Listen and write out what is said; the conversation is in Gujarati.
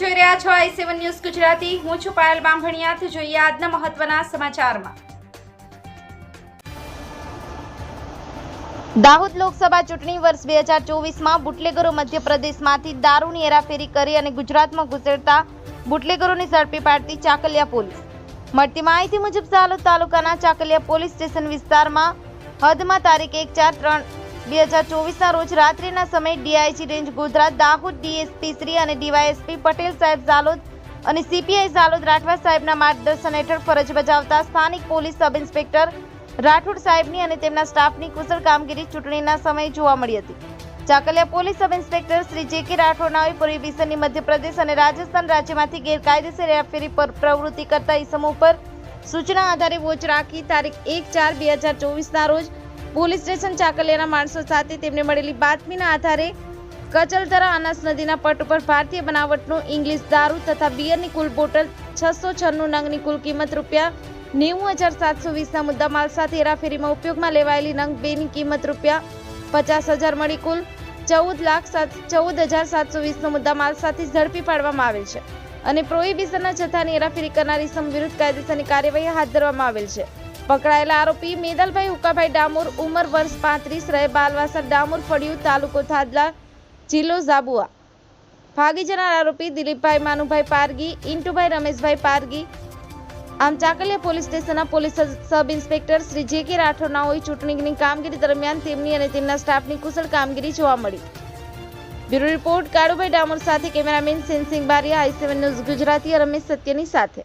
રહ્યા છો આઈ સેવન ન્યૂઝ ગુજરાતી. હું છું પાયલ બામભણિયાથી. જોઈએ આજના મહત્વના સમાચારમાં. દાહોદ લોકસભા ચૂંટણી વર્ષ બે હજાર ચોવીસમાં બુટલેગરો મધ્યપ્રદેશમાંથી દારૂની હેરાફેરી કરી અને ગુજરાતમાં ઘૂસેડતા બુટલેગરોને ઝડપી પાડતી ચાકલિયા પોલીસ. મળતી માહિતી મુજબ, સાલોદ તાલુકાના ચાકલિયા પોલીસ સ્ટેશન વિસ્તારમાં હદમાં તારીખ એક ચાર ત્રણ બે હજાર ચોવીસના રોજ રાત્રિના સમયે DIG range Gujarat, Dahod DSP Shri અને ડીવાયએસપી પટેલ સાહેબ ઝાલોદ અને સીપીઆઈ ઝાલોદ રાઠવા સાહેબના માર્ગદર્શન હેઠળ ફરજ બજાવતા સ્થાનિક પોલીસ સબ ઇન્સ્પેક્ટર રાઠોડ સાહેબની અને તેમના સ્ટાફની કુશળ કામગીરી ચૂંટણીના સમયે જોવા મળી હતી. Chakaliya police sub inspector Shri J K રાઠોડનાઓએ પ્રોહિબિશનની Madhya Pradesh અને રાજસ્થાન રાજ્યમાંથી ગેરકાયદેસર હેરાફેરી પર પ્રવૃત્તિ કરતા ઇસમો પર સૂચના આધારે વોચ રાખી તારીખ એક ચાર બે હજાર ચોવીસના રોજ પોલીસ સ્ટેશન ચાકલિયાના માણસો સાથે તેમને મળેલી બાતમીના આધારે કચલતરા અનાસ નદીના પટ ઉપર ભારતીય બનાવટનું ઇંગ્લિશ દારૂ તથા બિયરની કુલ બોટલ છસો છન્નું નંગની કુલ કિંમત રૂપિયા નેવું હજાર સાતસો વીસના મુદ્દામાલ સાથે હેરાફેરીમાં ઉપયોગમાં લેવાયેલી નંગ બેની કિંમત રૂપિયા પચાસ હજાર મળી કુલ ચૌદ લાખ સાત ચૌદ હજાર સાતસો વીસનો મુદ્દામાલ સાથે ઝડપી પાડવામાં આવેલ છે. અને પ્રોહિબિશનના જથ્થાની હેરાફેરી કરનારી સમ વિરુદ્ધ કાયદેસરની કાર્યવાહી હાથ ધરવામાં આવેલ છે. પકડાયેલા આરોપી મેદલભાઈ હુકાભાઈ ડામોર ઉંમર વર્ષ પાંત્રીસ રહે. બાલવાસર ડામોર ફળિયું તાલુકો થાદલા જિલ્લો ઝાબુઆ. ભાગી જનાર આરોપી દિલીપભાઈ માનુભાઈ પારગી, ઇન્ટુભાઈ રમેશભાઈ પારગી, આમ ચાકલિયા પોલીસ સ્ટેશનના police sub inspector Shri J K રાઠોડના હોય ચૂંટણીની કામગીરી દરમિયાન તેમની અને તેમના સ્ટાફની કુશળ કામગીરી જોવા મળી. બ્યુરો રિપોર્ટ કાળુભાઈ ડામોર સાથે cameraman Sensing Baria, I seven news Gujarati Ramesh સત્યની સાથે.